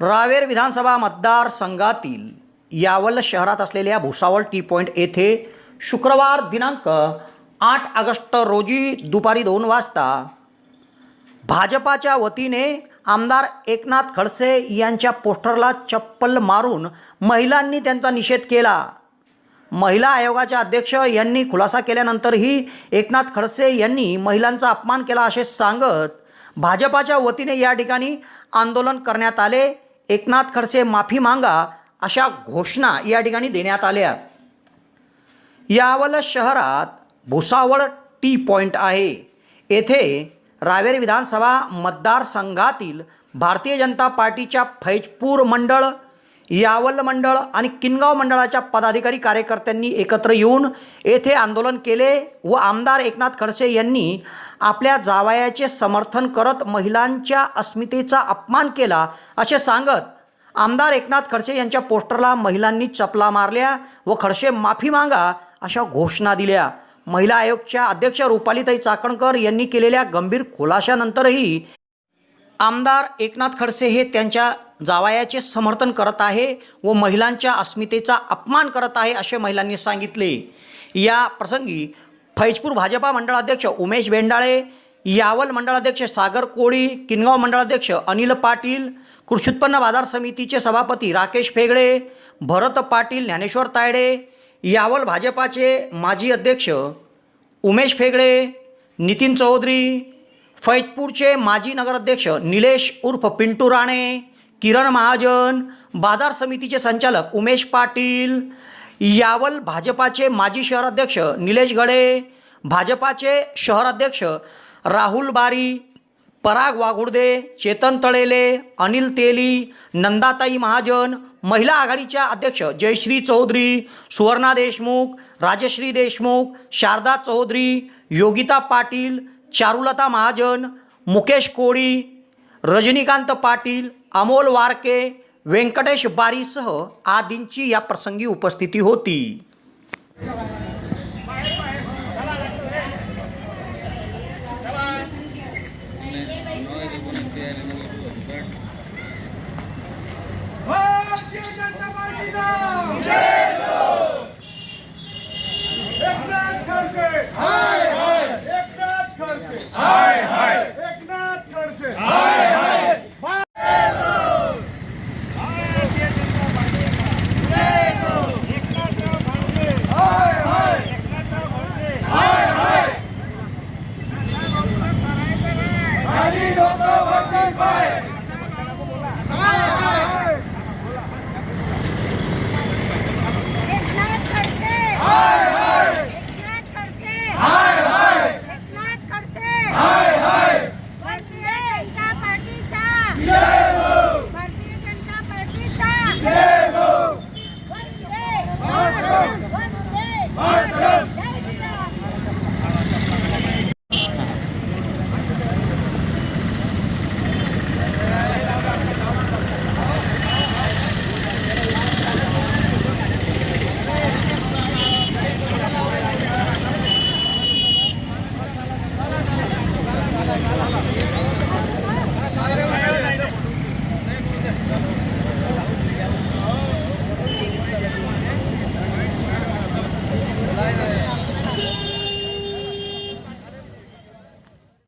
रावेर विधानसभा मतदारसंघातील यावल शहरात असलेल्या भुसावळ टी पॉईंट येथे शुक्रवार दिनांक आठ ऑगस्ट रोजी दुपारी दोन वाजता भाजपाच्या वतीने आमदार एकनाथ खडसे यांच्या पोस्टरला चप्पल मारून महिलांनी त्यांचा निषेध केला. महिला आयोगाच्या अध्यक्ष यांनी खुलासा केल्यानंतरही एकनाथ खडसे यांनी महिलांचा अपमान केला असे सांगत भाजपाच्या वतीने या ठिकाणी आंदोलन करण्यात आले. एकनाथ खडसे माफी मागा अशा घोषणा या ठिकाणी देण्यात आल्या. यावल शहरात भुसावळ टी पॉईंट आहे. येथे रावेर विधानसभा मतदारसंघातील भारतीय जनता पार्टीच्या फैजपूर मंडळ यावल मंडळ आणि किनगाव मंडळाच्या पदाधिकारी कार्यकर्त्यांनी एकत्र येऊन येथे आंदोलन केले व आमदार एकनाथ खडसे यांनी आपल्या जावयाचे समर्थन करत महिलांच्या अस्मितेचा अपमान केला असे सांगत आमदार एकनाथ खडसे यांच्या पोस्टरला महिलांनी चपला मारल्या व खडसे माफी मागा अशा घोषणा दिल्या. महिला आयोगच्या अध्यक्ष रुपालीताई चाकणकर यांनी केलेल्या गंभीर खुलाशानंतरही आमदार एकनाथ खडसे हे त्यांच्या जावायाचे समर्थन करत आहे व महिलांच्या अस्मितेचा अपमान करत आहे असे महिलांनी सांगितले. या प्रसंगी फैजपूर भाजपा मंडळाध्यक्ष उमेश बेंडाळे यावल मंडळाध्यक्ष सागर कोळी किनगाव मंडळाध्यक्ष अनिल पाटील कृषी उत्पन्न बाजार समितीचे सभापती राकेश फेगडे भरत पाटील ज्ञानेश्वर तायडे यावल भाजपाचे माजी अध्यक्ष उमेश फेगडे नितीन चौधरी फैजपूरचे माजी नगराध्यक्ष निलेश उर्फ पिंटू राणे किरण महाजन बाजार समितीचे संचालक उमेश पाटील यावल भाजपाचे माजी शहराध्यक्ष निलेश गडे भाजपाचे शहराध्यक्ष राहुल बारी पराग वाघुडदे चेतन तळेले अनिल तेली नंदाताई महाजन महिला आघाडीच्या अध्यक्ष जयश्री चौधरी सुवर्णा देशमुख राजश्री देशमुख शारदा चौधरी योगिता पाटील चारुलता महाजन मुकेश कोळी रजनीकांत पाटील अमोल वारके व्यंकटेश बारीसह आदींची या प्रसंगी उपस्थिती होती Yeah! Viva Nova Campanha!